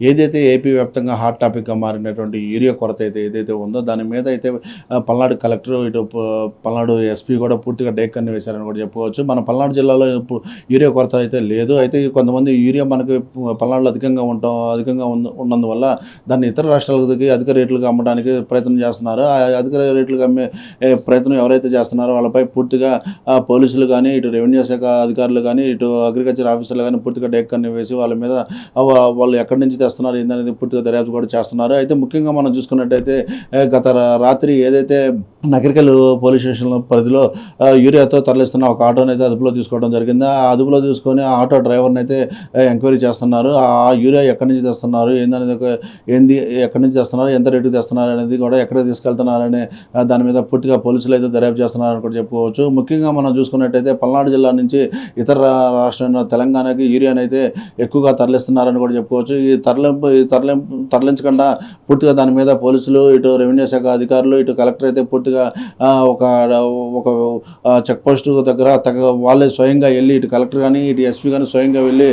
ఏదైతే ఏపీ వ్యాప్తంగా హాట్ టాపిక్గా మారినటువంటి యూరియా కొరత అయితే ఏదైతే ఉందో దాని మీద అయితే పల్నాడు కలెక్టర్ ఇటు పల్నాడు ఎస్పీ కూడా పూర్తిగా డేక్కన్ని వేశారని కూడా చెప్పుకోవచ్చు. మన పల్నాడు జిల్లాలో యూరియా కొరత అయితే లేదు. అయితే కొంతమంది యూరియా మనకి పల్నాడులో అధికంగా ఉండటం అధికంగా ఉన్నందువల్ల దాన్ని ఇతర రాష్ట్రాలకి అధిక రేట్లుగా అమ్మడానికి ప్రయత్నం చేస్తున్నారు. ఆ అధిక రేట్లుగా అమ్మే ప్రయత్నం ఎవరైతే చేస్తున్నారో వాళ్ళపై పూర్తిగా పోలీసులు కానీ ఇటు రెవెన్యూ శాఖ అధికారులు కానీ ఇటు అగ్రికల్చర్ ఆఫీసర్లు కానీ పూర్తిగా డేక్కన్ని వేసి వాళ్ళ మీద వాళ్ళు ఎక్కడి నుంచి తెస్తున్నారు ఏందనేది పూర్తిగా దర్యాప్తు కూడా చేస్తున్నారు. అయితే ముఖ్యంగా మనం చూసుకున్నట్టయితే గత రాత్రి ఏదైతే నగరికల్ పోలీస్ స్టేషన్ పరిధిలో యూరియాతో తరలిస్తున్న ఒక ఆటోని అయితే అదుపులో తీసుకోవడం జరిగింది. ఆ అదుపులో తీసుకొని ఆ ఆటో డ్రైవర్ని అయితే ఎంక్వైరీ చేస్తున్నారు. ఆ యూరియా ఎక్కడి నుంచి తెస్తున్నారు? ఏందనేది ఏంది ఎక్కడి నుంచి తెస్తున్నారు? ఎంత రేటుకి తెస్తున్నారు అనేది కూడా ఎక్కడికి తీసుకెళ్తున్నారనే దాని మీద పూర్తిగా పోలీసులు అయితే దర్యాప్తు చేస్తున్నారని కూడా చెప్పుకోవచ్చు. ముఖ్యంగా మనం చూసుకున్నట్టయితే పల్నాడు జిల్లా నుంచి ఇతర రాష్ట్రమైన తెలంగాణకి యూరియాని అయితే ఎక్కువగా తరలిస్తున్నారని కూడా చెప్పుకోవచ్చు. ఈ తరలింపు తరలింపు తరలించకుండా పూర్తిగా దాని మీద పోలీసులు ఇటు రెవెన్యూ శాఖ అధికారులు ఇటు కలెక్టర్ అయితే పూర్తిగా ఒక ఒక చెక్ పోస్ట్ దగ్గర తగ వాళ్ళే స్వయంగా వెళ్ళి ఇటు కలెక్టర్ కానీ ఇటు ఎస్పీ కానీ స్వయంగా వెళ్ళి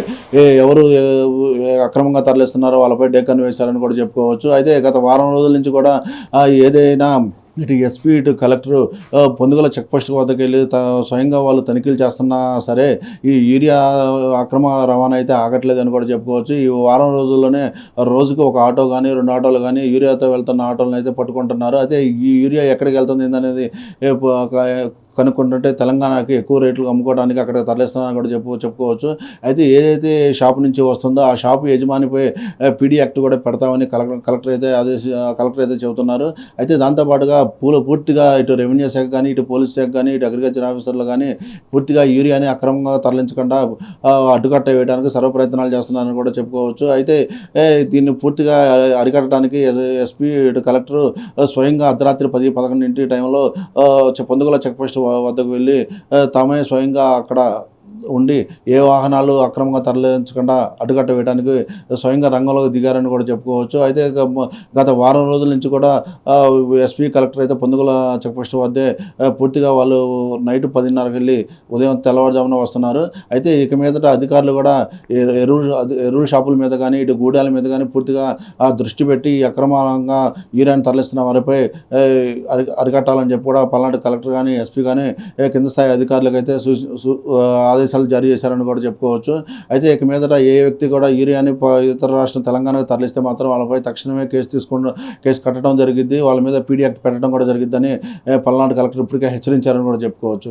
ఎవరు అక్రమంగా తరలిస్తున్నారో వాళ్ళపై డేకన్ వేశారని కూడా చెప్పుకోవచ్చు. అయితే గత వారం రోజుల నుంచి కూడా ఏదైనా ఇటు ఎస్పీ ఇటు కలెక్టర్ పొందుగల చెక్పోస్ట్ వద్దకు వెళ్ళి త- స్వయంగా వాళ్ళు తనిఖీలు చేస్తున్నా సరే ఈ యూరియా అక్రమ రవాణా అయితే ఆగట్లేదని కూడా చెప్పుకోవచ్చు. ఈ వారం రోజుల్లోనే రోజుకి ఒక ఆటో కానీ రెండు ఆటోలు కానీ యూరియాతో వెళ్తున్న ఆటోలను అయితే పట్టుకుంటున్నారు. అయితే ఈ యూరియా ఎక్కడికి వెళ్తుంది ఏందనేది కనుక్కుంటుంటే తెలంగాణకి ఎక్కువ రేట్లు అమ్ముకోవడానికి అక్కడ తరలిస్తున్నారని కూడా చెప్పు చెప్పుకోవచ్చు. అయితే ఏదైతే షాప్ నుంచి వస్తుందో ఆ షాపు యజమానిపై పీడీ యాక్ట్ కూడా పెడతామని కలెక్టర్ కలెక్టర్ అయితే అదే కలెక్టర్ అయితే చెబుతున్నారు. అయితే దాంతోపాటుగా పూల పూర్తిగా ఇటు రెవెన్యూ శాఖ కానీ ఇటు పోలీస్ శాఖ కానీ ఇటు అగ్రికల్చర్ ఆఫీసర్లు కానీ పూర్తిగా యూరియాని అక్రమంగా తరలించకుండా అడ్డుకట్ట వేయడానికి సర్వ ప్రయత్నాలు చేస్తున్నారని కూడా చెప్పుకోవచ్చు. అయితే దీన్ని పూర్తిగా అరికట్టడానికి ఎస్పీ ఇటు కలెక్టర్ స్వయంగా అర్ధరాత్రి పది పదకొండింటి టైంలో ఆ, పొందుగల చెక్ పోస్ట్ వద్దకు వెళ్ళి తామే స్వయంగా అక్కడ ఉండి ఏ వాహనాలు అక్రమంగా తరలించకుండా అడ్డుకట్ట వేయడానికి స్వయంగా రంగంలోకి దిగారని కూడా చెప్పుకోవచ్చు. అయితే గత వారం రోజుల నుంచి కూడా ఎస్పీ కలెక్టర్ అయితే పొందుగుల చెక్పోస్ట్ వద్దే పూర్తిగా వాళ్ళు నైట్ పదిన్నరకి వెళ్ళి ఉదయం తెల్లవారుజామున వస్తున్నారు. అయితే ఇక మీదట అధికారులు కూడా ఎరువులు ఎరువుల షాపుల మీద కానీ ఇటు గూడాల మీద కానీ పూర్తిగా ఆ దృష్టి పెట్టి అక్రమంగా యూరియాని తరలిస్తున్న వారిపై అరి అరికట్టాలని చెప్పి కూడా పల్నాడు కలెక్టర్ కానీ ఎస్పీ కానీ కింద స్థాయి అధికారులకు అయితే ఆదేశ ఆదేశాలు జారీ చేశారని కూడా చెప్పుకోవచ్చు. అయితే ఇక మీదట ఏ వ్యక్తి కూడా యూరియాని ఇతర రాష్ట్రం తెలంగాణకు తరలిస్తే మాత్రం వాళ్ళపై తక్షణమే కేసు తీసుకున్న కేసు కట్టడం జరిగింది వాళ్ళ మీద పీడీ యాక్ట్ పెట్టడం కూడా జరిగిద్దని పల్నాడు కలెక్టర్ ఇప్పటికే హెచ్చరించారని కూడా చెప్పుకోవచ్చు.